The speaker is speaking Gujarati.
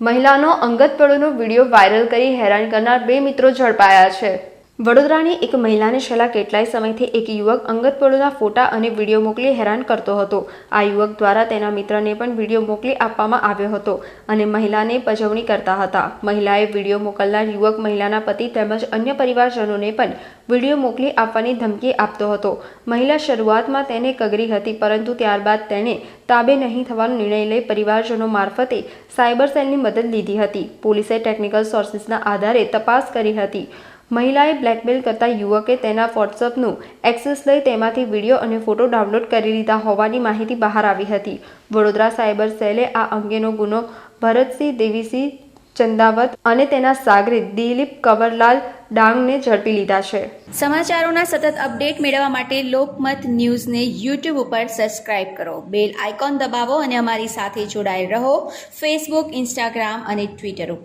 મહિલાનો અંગત પળોનો વીડિયો વાયરલ કરી હેરાન કરનાર બે મિત્રો ઝડપાયા છે. વડોદરાની એક મહિલાને છેલ્લા કેટલાય સમયથી એક યુવક અંગત ફોટા અને વીડિયો મોકલી હેરાન કરતો હતો. આ યુવક દ્વારા તેના મિત્રને પણ વીડિયો મોકલી આપવામાં આવ્યો હતો અને મહિલાને પજવણી કરતા હતા. મહિલાએ વીડિયો મોકલનાર યુવક મહિલાના પતિ તેમજ અન્ય પરિવારજનોને પણ વીડિયો મોકલી આપવાની ધમકી આપતો હતો. મહિલા શરૂઆતમાં તેને કગરી હતી, પરંતુ ત્યારબાદ તેણે તાબે નહીં થવાનો નિર્ણય લઈ પરિવારજનો મારફતે સાયબર સેલની મદદ લીધી હતી. પોલીસે ટેકનિકલ સોર્સિસના આધારે તપાસ કરી હતી. મહિલાએ બ્લેકમેલ કરતા યુવકે તેના વોટ્સઅપનું એક્સેસ લઈ તેમાંથી વીડિયો અને ફોટો ડાઉનલોડ કરી લીધા હોવાની માહિતી બહાર આવી હતી. વડોદરા સાયબર સેલે આ અંગેનો ગુનો ભરતસિંહ, દેવીસિંહ ચંદાવત અને તેના સાગરીત દિલીપ કવરલાલ ડાંગને ઝડપી લીધા છે. સમાચારોના સતત અપડેટ મેળવવા માટે લોકમત ન્યૂઝને યુટ્યુબ ઉપર સબસ્ક્રાઇબ કરો. બેલ આઇકોન દબાવો અને અમારી સાથે જોડાયેલ રહો ફેસબુક, ઇન્સ્ટાગ્રામ અને ટ્વિટર ઉપર.